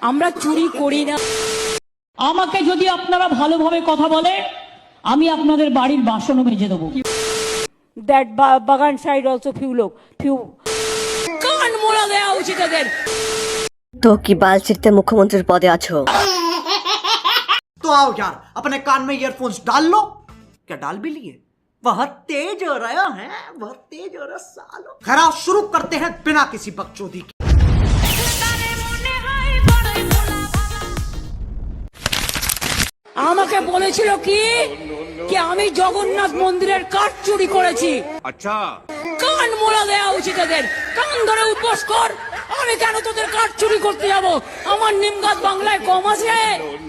আমরা চুরি করি না আমাকে যদি আপনারা ভালোভাবে কথা বলে আমি আপনাদের বাড়ির বাসনও মেজে দেবো দ্যাট বাগান সাইড অলসো ফিউ লোক ফিউ কান মোড়া দেওয়া উচিত এদের তো কি বাল ছিঁড়তে মুখ্যমন্ত্রীর পদে আছো तो आओ यार अपने कान में ईयरफोन्स डाल लो क्या डाल भी लिए बहुत तेज हो रहा है बहुत तेज हो रहा है सालो खैर आओ शुरू करते हैं बिना किसी बकचोदी के আমাকে বলেছিল কি? কি আমি জগন্নাথ মন্দিরের কাঠ চুরি করেছি। আচ্ছা। কান মোলা দেওয়া উচিত এদের কান ধরে উপোস কর। আমি কেন তোদের কাঠ চুরি করতে যাব? আমার নিম গাছ বাংলায় কম আছে।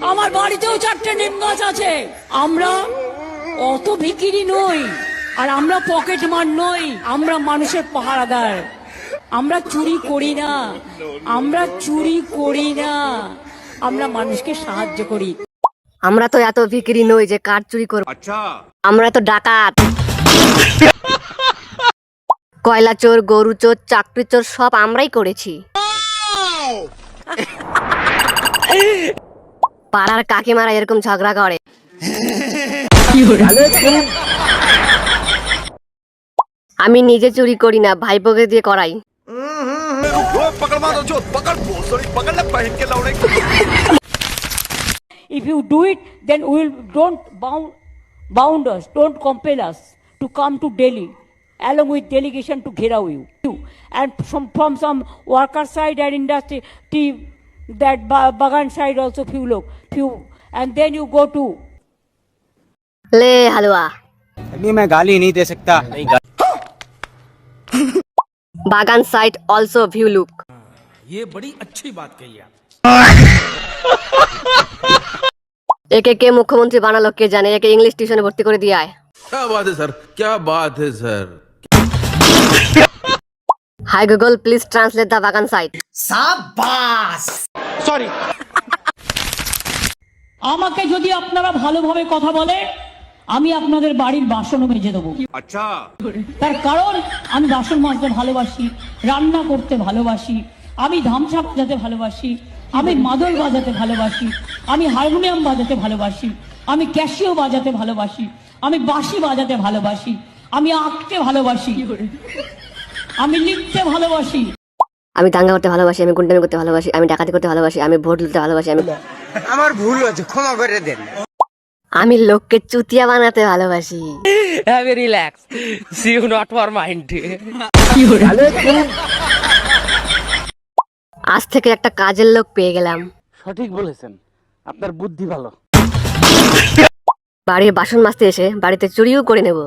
আমার বাড়িতেও চারটে নিম গাছ আছে। আমরা অত ভিকিরি নই আর আমরা পকেট মার নই। আমরা মানুষের পাহারাদার। আমরা চুরি করি না। আমরা চুরি করি না। আমরা মানুষকে সাহায্য করি। আমরা তো এত ভিকিরি নই যে কাঠ চুরি করব। আমরা তো ডাকাত। কয়লা চোর গরু চোর চাকরি চোর সব আমরাই করেছি। পাড়ার কাকিমারা এরকম ঝগড়া করে। আমি নিজে চুরি করি না ভাইপোকে দিয়ে করাই। If you do it, then we will don't bound, bound us, don't compel us to come to Delhi along with delegation to Ghirao you. And from, from some worker side and industry, that Bagan side also few look, few. And then you go to... ले हलवा नहीं मैं गाली नहीं दे सकता बागान site also view look ये बड़ी अच्छी बात कही आप একে কে মুখ্যমন্ত্রী বানালো কে জানে? একে ইংলিশ টিউশনে ভর্তি করে দিয়ে আয়। Hi Google please translate the বাগান সাইট সাবাস সরি আমাকে যদি আপনারা ভালোভাবে কথা বলে আমি আপনাদের বাড়ির বাসনও মেজে দেবো। আচ্ছা। তার কারণ আমি বাসন মাজতে ভালোবাসি রান্না করতে ভালোবাসি আমি ধামসা বাজাতে ভালোবাসি আমি মাদল বাজাতে ভালোবাসি আমি হারমোনিয়াম বাজাতে ভালোবাসি আমি ক্যাশিও বাজাতে ভালোবাসি আমি বাঁশি বাজাতে ভালোবাসি আমি আঁকতে ভালোবাসি আমি লিখতে ভালোবাসি। আমি দাঙ্গা করতে ভালোবাসি আমি গুন্ডামি করতে ভালোবাসি আমি ডাকাতি করতে ভালোবাসি আমি ভোট লুটতে ভালোবাসি আমি আমার ভুল হয়েছে ক্ষমা করে দেন। আমি লোককে চুতিয়া বানাতে ভালোবাসি। A relax. See you not for mind. আজ থেকে একটা কাজের লোক পেয়ে গেলাম। সঠিক বলেছেন। আপনার বুদ্ধি ভালো। বাড়ির বাসন মাজতে এসে বাড়িতে চুরিও করে নেব।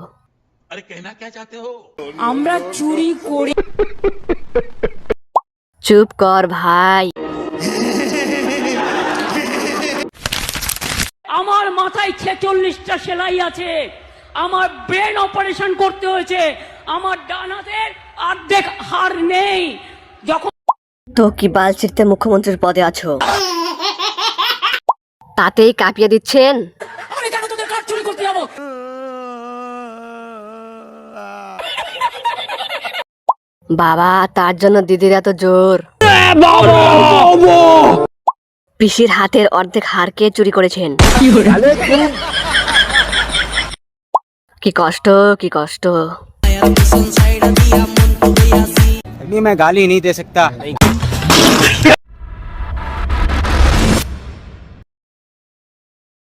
আমরা চুরি করি। চুপ কর ভাই। আমার মাথায় ছেচল্লিশটা সেলাই আছে। আমার ব্রেন অপারেশন করতে হয়েছে। আমার ডান হাতের অর্ধেক হার নেই। যখন তো কি বাল ছিঁড়তে মুখ্যমন্ত্রীর পদে আছো তাতেই কাঁপিয়ে দিচ্ছেন আমি কেন তোদের কাঠ চুরি করতে যাবো বাবা তার জন্য দিদির এত জোর পিসির হাতের অর্ধেক হারকে চুরি করেছেন কি কষ্ট কি কষ্ট नहीं मैं गाली नहीं दे सकता